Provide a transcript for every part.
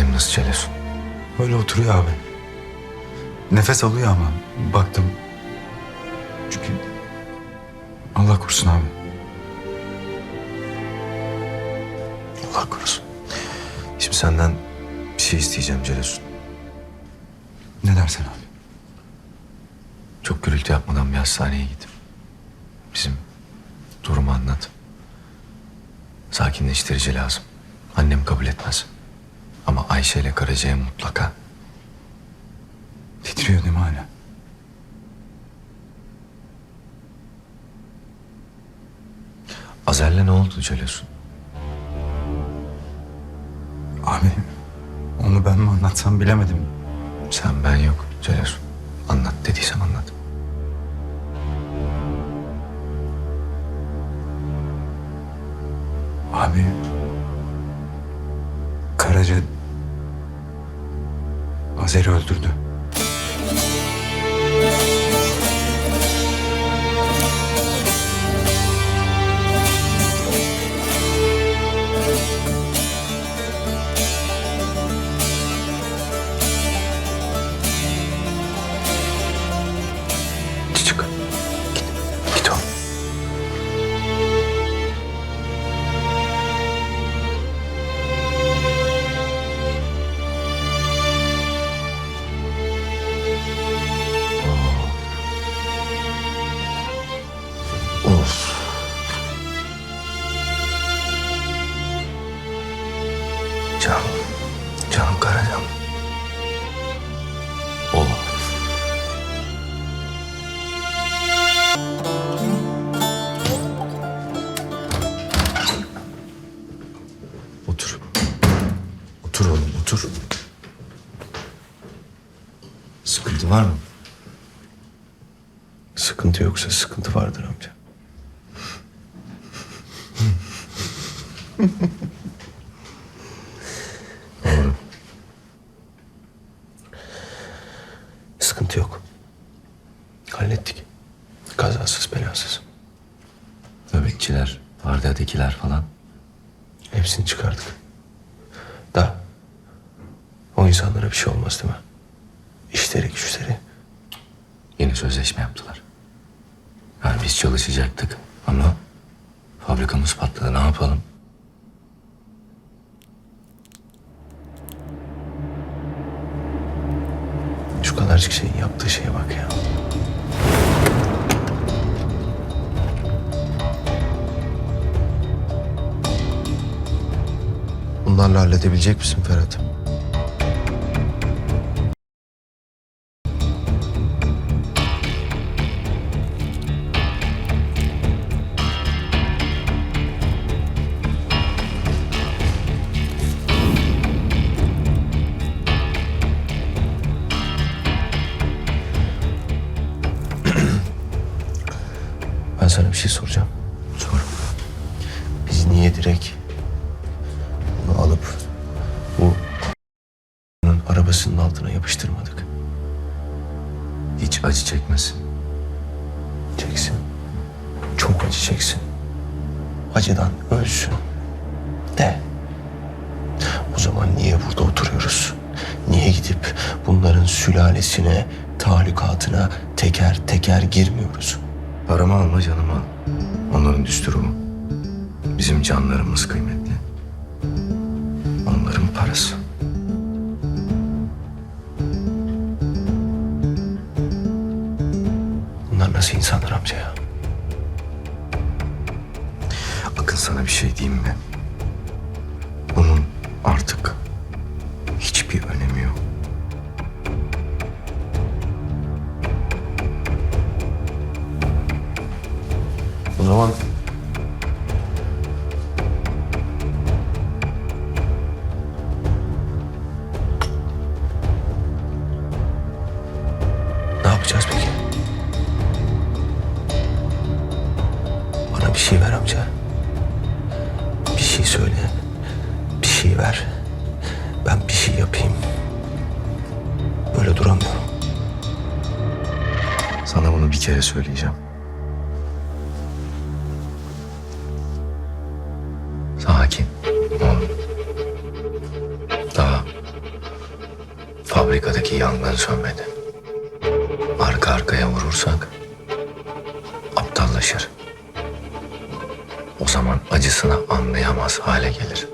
Annem nasıl Celesun? Öyle oturuyor abi. Nefes alıyor ama baktım. Çünkü Allah korusun abi. Allah korusun. Şimdi senden bir şey isteyeceğim Celesun. Ne dersen abi. Çok gürültü yapmadan bir hastaneye git. Bizim durumu anlat. Sakinleştirici lazım. Annem kabul etmez. Ama Ayşe ile Karaca'ya mutlaka. Titriyor değil mi hala? Azer'le ne oldu Celesun? Abi onu ben mi anlatsam bilemedim. Sen ben yok Celesun. Anlat dediysem anlat. Abi Karaca Azer'i öldürdü. Canım. Canım Karacam. Of. Otur. Otur oğlum otur. Sıkıntı var mı? Sıkıntı yoksa sıkıntı vardır amca. Sıkıntı yok. Hallettik. Kazasız belasız. Nöbetçiler, vardiyadakiler falan. Hepsini çıkardık. Da o insanlara bir şey olmaz değil mi? İşleri güçleri. Yeni sözleşme yaptılar. Yani biz çalışacaktık ama fabrikamız patladı. Ne yapalım? Kadarcık şeyin yaptığı şeye bak ya. Bunlarla halledebilecek misin Ferhat? Sana bir şey soracağım. Sor. Biz niye direkt bunu alıp bu arabasının altına yapıştırmadık? Hiç acı çekmesin. Çeksin. Çok acı çeksin. Acıdan ölsün. De. O zaman niye burada oturuyoruz? Niye gidip bunların sülalesine, talikatına teker teker girmiyoruz? Paramı alma canımı al. Onların düsturu bu. Bizim canlarımız kıymetli. Onların parası. Bunlar nasıl insanlar amca ya? Akın sana bir şey diyeyim mi? Zaman ne yapacağız peki? Bana bir şey ver amca. Bir şey söyle. Bir şey ver. Ben bir şey yapayım. Böyle duramıyorum. Sana bunu bir kere söyleyeceğim. Fabrikadaki yangın sönmedi. Arka arkaya vurursak aptallaşır. O zaman acısını anlayamaz hale gelir.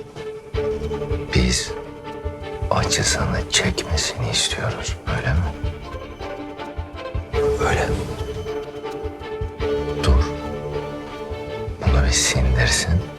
Biz acısını çekmesini istiyoruz, öyle mi? Öyle. Dur. Bunu bir sindirsin.